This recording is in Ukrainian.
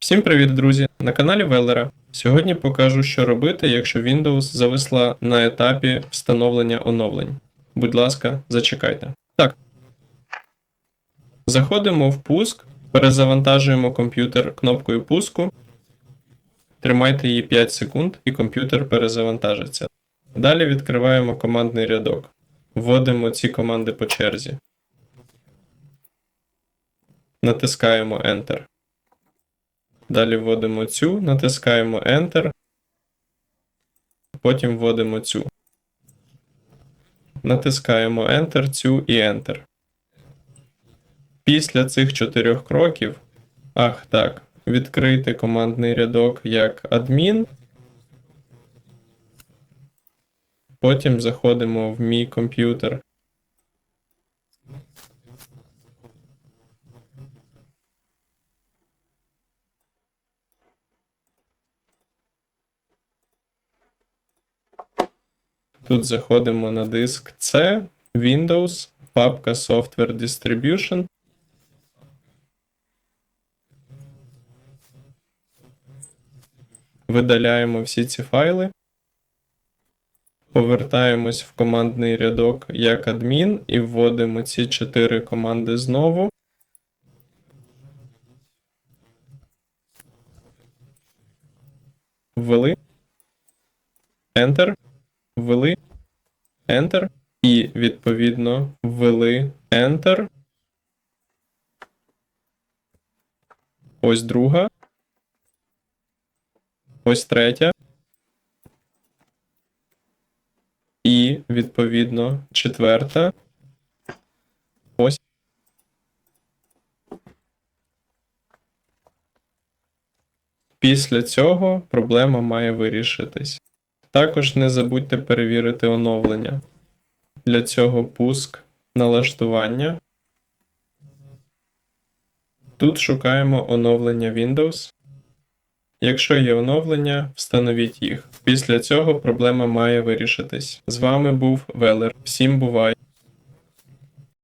Всім привіт, друзі! На каналі Велера. Сьогодні покажу, що робити, якщо Windows зависла на етапі встановлення оновлень. Будь ласка, зачекайте. Так. Заходимо в пуск, перезавантажуємо комп'ютер кнопкою пуску. Тримайте її 5 секунд і комп'ютер перезавантажиться. Далі відкриваємо командний рядок. Вводимо ці команди по черзі. Натискаємо Enter. Далі вводимо цю, натискаємо Enter. Потім вводимо цю. Натискаємо Enter, цю і Enter. Після цих чотирьох кроків. Ах, так. Відкрити командний рядок як адмін. Потім заходимо в мій комп'ютер. Тут заходимо на диск C, Windows, папка Software Distribution. Видаляємо всі ці файли. Повертаємось в командний рядок як адмін і вводимо ці чотири команди знову. Ввели. Enter ввели Enter і відповідно ввели Enter. Ось друга. Ось третя. І відповідно четверта. Ось. Після цього проблема має вирішитись. Також не забудьте перевірити оновлення. Для цього пуск налаштування. Тут шукаємо оновлення Windows. Якщо є оновлення, встановіть їх. Після цього проблема має вирішитись. З вами був Велер. Всім бувай!